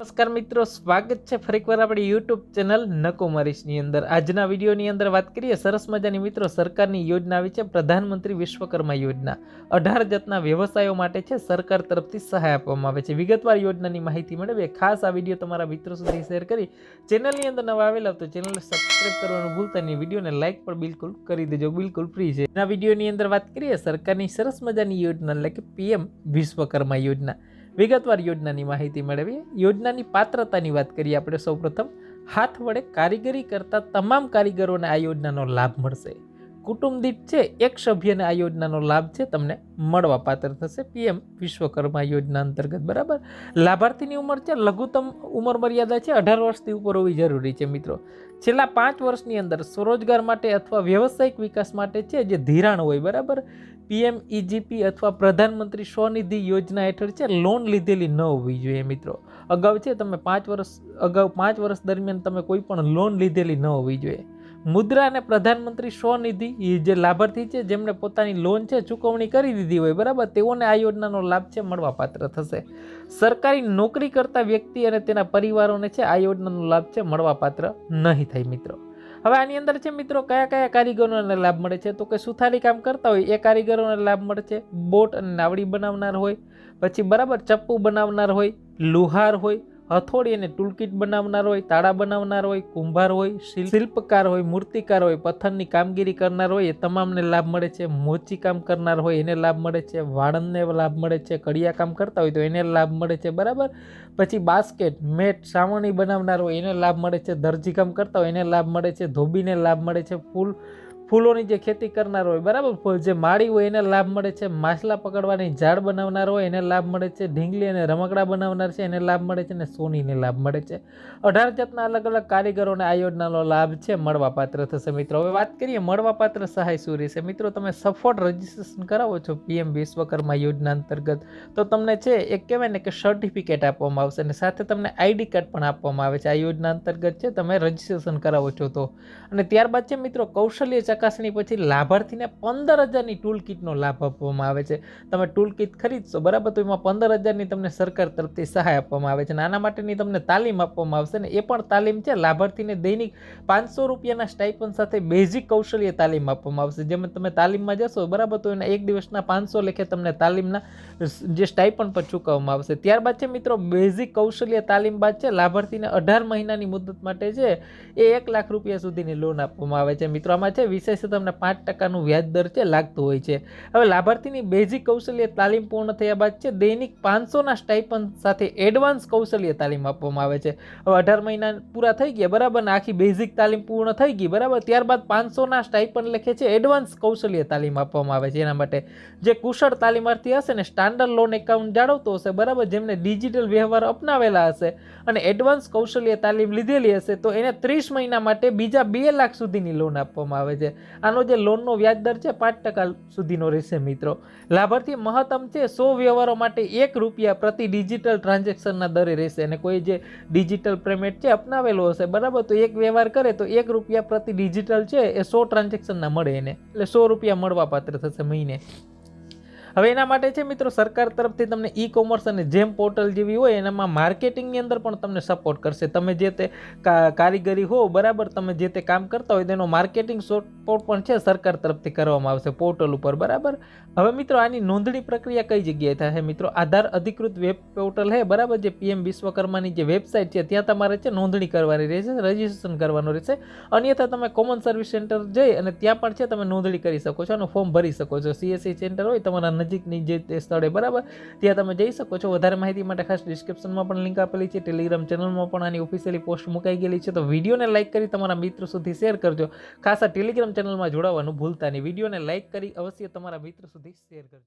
નમસ્કાર મિત્રો, સ્વાગત છે ફરીકવાર આપણી યુટ્યુબ ચેનલ નકોમરીશની અંદર. આજના વિડીયોની અંદર વાત કરીએ સરસ મજાની મિત્રો, સરકારની યોજના આવી છે પ્રધાનમંત્રી વિશ્વકર્મા યોજના. અઢાર જાતના વ્યવસાયો માટે છે સરકાર તરફથી સહાય આપવામાં આવે છે. વિગતવાર યોજનાની માહિતી મેળવીએ. ખાસ આ વીડિયો તમારા મિત્રો સુધી શેર કરી ચેનલની અંદર નવા આવેલા તો ચેનલ સબસ્ક્રાઈબ કરવાનું ભૂલતા નહીં. વિડીયોને લાઇક પણ બિલકુલ કરી દેજો, બિલકુલ ફ્રી છે. આ વિડીયોની અંદર વાત કરીએ સરકારની સરસ મજાની યોજના એટલે કે પીએમ વિશ્વકર્મા યોજના. વિગતવાર યોજનાની માહિતી મેળવીએ. યોજનાની પાત્રતાની વાત કરીએ આપણે સૌપ્રથમ. હાથ વડે કારીગરી કરતા તમામ કારીગરોને આ યોજનાનો લાભ મળશે. કુટુંબ દીઠ છે, એક સભ્યને આ યોજનાનો લાભ છે, તમને મળવા પાત્ર થશે. પીએમ વિશ્વકર્મા યોજના અંતર્ગત, બરાબર? લાભાર્થીની ઉંમર છે, લઘુત્તમ ઉંમર મર્યાદા છે, અઢાર વર્ષથી ઉપર હોવી જરૂરી છે, મિત્રો. છેલ્લા પાંચ વર્ષની અંદર સ્વરોજગાર માટે અથવા વ્યવસાયિક વિકાસ માટે છે, જે ધિરાણ હોય, બરાબર? પીએમ ઈજીપી અથવા પ્રધાનમંત્રી સ્વનિધિ યોજના હેઠળ છે, લોન લીધેલી ન હોવી જોઈએ, મિત્રો. અગાઉ છે, તમે પાંચ વર્ષ, અગાઉ પાંચ વર્ષ દરમિયાન તમે કોઈ પણ લોન લીધેલી ન હોવી જોઈએ. મુદ્રા અને પ્રધાનમંત્રી સ્વનિધિ જે લાભાર્થી છે, જેમણે પોતાની લોન છે, ચૂકવણી કરી દીધી હોય, બરાબર? તેઓને આ યોજનાનો લાભ છે, મળવાપાત્ર થશે. સરકારી નોકરી કરતા વ્યક્તિ અને તેના પરિવારોને છે, આ યોજનાનો લાભ છે, મળવાપાત્ર નહીં થાય, મિત્રો. હવે આની અંદર છે, મિત્રો, કયા કયા કારીગરોને લાભ મળે છે? તો કે સુથારી કામ કરતા હોય, એ કારીગરોને લાભ મળે છે. બોટ અને નાવડી બનાવનાર હોય, પછી બરાબર ચપ્પુ બનાવનાર હોય, લુહાર હોય હથોડી અને ટૂલકીટ બનાવનાર હોય, તાળા બનાવનાર હોય, કુંભાર હોય, શિલ્પ- શિલ્પકાર હોય, મૂર્તિકાર હોય, પથ્થરની કામગીરી કરનાર હોય, એ તમામને લાભ મળે છે. મોચી કામ કરનાર હોય, એને લાભ મળે છે. વાળંદને લાભ મળે છે. કડિયા કામ કરતા હોય તો એને લાભ મળે છે. બરાબર? પછી બાસ્કેટ, મેટ, સાવણી બનાવનાર હોય, એને લાભ મળે છે. દરજી કામ કરતા હોય, એને લાભ મળે છે. ધોબીને લાભ મળે છે. ફૂલ ફૂલોની જે ખેતી કરનાર હોય, બરાબર? જે માળી હોય એને લાભ મળે છે, માછલા પકડવાની ઝાડ બનાવનાર હોય એને લાભ મળે છે, ઢીંગલી અને રમકડા બનાવનાર છે એને લાભ મળે છે અને સોનીને લાભ મળે છે. અઢાર જાતના અલગ અલગ કારીગરોને આ યોજનાનો લાભ છે, મળવાપાત્ર થશે. મિત્રો, હવે વાત કરીએ મળવાપાત્ર સહાય શું રહેશે મિત્રો, તમે સફળ રજીસ્ટ્રેશન કરાવો છો પીએમ વિશ્વકર્મા યોજના અંતર્ગત, તો તમને છે, એક કહેવાય ને કે સર્ટિફિકેટ આપવામાં આવશે અને સાથે તમને આઈડી કાર્ડ પણ આપવામાં આવે છે. આ યોજના અંતર્ગત છે, તમે રજીસ્ટ્રેશન કરાવો છો તો. અને ત્યારબાદ છે, મિત્રો, કૌશલ્ય ચકાસણી પછી લાભાર્થીને પંદર હજારની ટૂલ કિટનો લાભ આપવામાં આવે છે. તમે ટૂલ કિટ ખરીદશો, બરાબર? તો એમાં પંદર હજારની તમને સરકાર તરફથી સહાય આપવામાં આવે છે અને આના માટેની તમને તાલીમ આપવામાં આવશે ને એ પણ તાલીમ છે. લાભાર્થીને દૈનિક પાંચસો રૂપિયાના સ્ટાઇપન સાથે બેઝિક કૌશલ્ય તાલીમ આપવામાં આવશે. જેમ તમે તાલીમમાં જશો, બરાબર? તો એના એક દિવસના પાંચસો લેખે તમને તાલીમના જે સ્ટાઇપન પર ચૂકવવામાં આવશે. ત્યારબાદ છે મિત્રો બેઝિક કૌશલ્ય તાલીમ બાદ છે, લાભાર્થીને અઢાર મહિનાની મુદત માટે છે એ એક લાખ રૂપિયા સુધીની લોન આપવામાં આવે છે. મિત્રો, આમાં છે વિશેષ તમને પાંચ ટકાનું વ્યાજ દર છે, લાગતું હોય છે. હવે લાભાર્થીની બેઝિક કૌશલ્ય તાલીમ પૂર્ણ થયા બાદ છે, દૈનિક પાંચસોના સ્ટાઇપન સાથે એડવાન્સ કૌશલ્ય તાલીમ આપવામાં આવે છે. હવે અઢાર મહિના પૂરા થઈ ગયા, બરાબર આખી બેઝિક તાલીમ પૂર્ણ થઈ ગઈ, બરાબર, ત્યારબાદ પાંચસોના સ્ટાઇપન લખે છે એડવાન્સ કૌશલ્ય તાલીમ આપવામાં આવે છે. એના માટે જે કુશળ તાલીમાર્થી હશે ને સ્ટાન્ડર્ડ લોન એકાઉન્ટ જાળવતો હશે, બરાબર, જેમને ડિજિટલ વ્યવહાર અપનાવેલા હશે અને એડવાન્સ કૌશલ્ય તાલીમ લીધેલી હશે, તો એને ત્રીસ મહિના માટે બીજા બે લાખ સુધીની લોન આપવામાં આવે છે. આનો જે લોનનો વ્યાજ દર છે પાંચ ટકા સુધીનો રહેશે મિત્રો. લાભાર્થી મહત્તમ છે સો વ્યવહારો માટે એક રૂપિયા પ્રતિ ડિજિટલ ટ્રાન્ઝેક્શનના દરે રહેશે. અને કોઈ જે ડિજિટલ પેમેન્ટ છે અપનાવેલો હશે, બરાબર? તો એક વ્યવહાર કરે તો એક રૂપિયા પ્રતિ ડિજિટલ છે એ સો ટ્રાન્ઝેક્શનના મળે એને. એટલે સો રૂપિયા મળવા પાત્ર થશે મહિને. હવે એના માટે છે મિત્રો, સરકાર તરફથી તમને ઈ કોમર્સ અને જેમ પોર્ટલ જેવી હોય એનામાં માર્કેટિંગની અંદર પણ તમને સપોર્ટ કરશે. તમે જે તે કારીગરી હો, બરાબર, તમે જે તે કામ કરતા હોય તેનો માર્કેટિંગ સપોર્ટ પણ છે સરકાર તરફથી કરવામાં આવશે પોર્ટલ ઉપર, બરાબર? હવે મિત્રો, આની નોંધણી પ્રક્રિયા કઈ જગ્યાએ થશે મિત્રો? આધાર અધિકૃત વેબ પોર્ટલ હે બરાબર, જે પીએમ વિશ્વકર્માની જે વેબસાઇટ છે, ત્યાં તમારે છે નોંધણી કરવાની રહેશે રજીસ્ટ્રેશન કરવાનું રહેશે. અન્યથા તમે કોમન સર્વિસ સેન્ટર જઈ અને ત્યાં પણ છે તમે નોંધણી કરી શકો છો અને ફોર્મ ભરી શકો છો. સીએસસી સેન્ટર હોય, તમારા નજીકની જે તે સ્થળે, બરાબર? ત્યાં તમે જઈ શકો છો. વધારે માહિતી માટે ખાસ ડિસ્ક્રિપ્શનમાં પણ લિંક આપેલી છે. ટેલિગ્રામ ચેનલમાં પણ આની ઓફિશિયલી પોસ્ટ મુકાઈ ગયેલી છે. તો વિડીયોને લાઇક કરી તમારા મિત્રો સુધી શેર કરજો. ખાસ આ ટેલિગ્રામ ચેનલમાં જોડાવાનું ભૂલતા નહીં. વિડીયોને લાઇક કરી અવશ્ય તમારા મિત્ર સુધી શેર કરજો.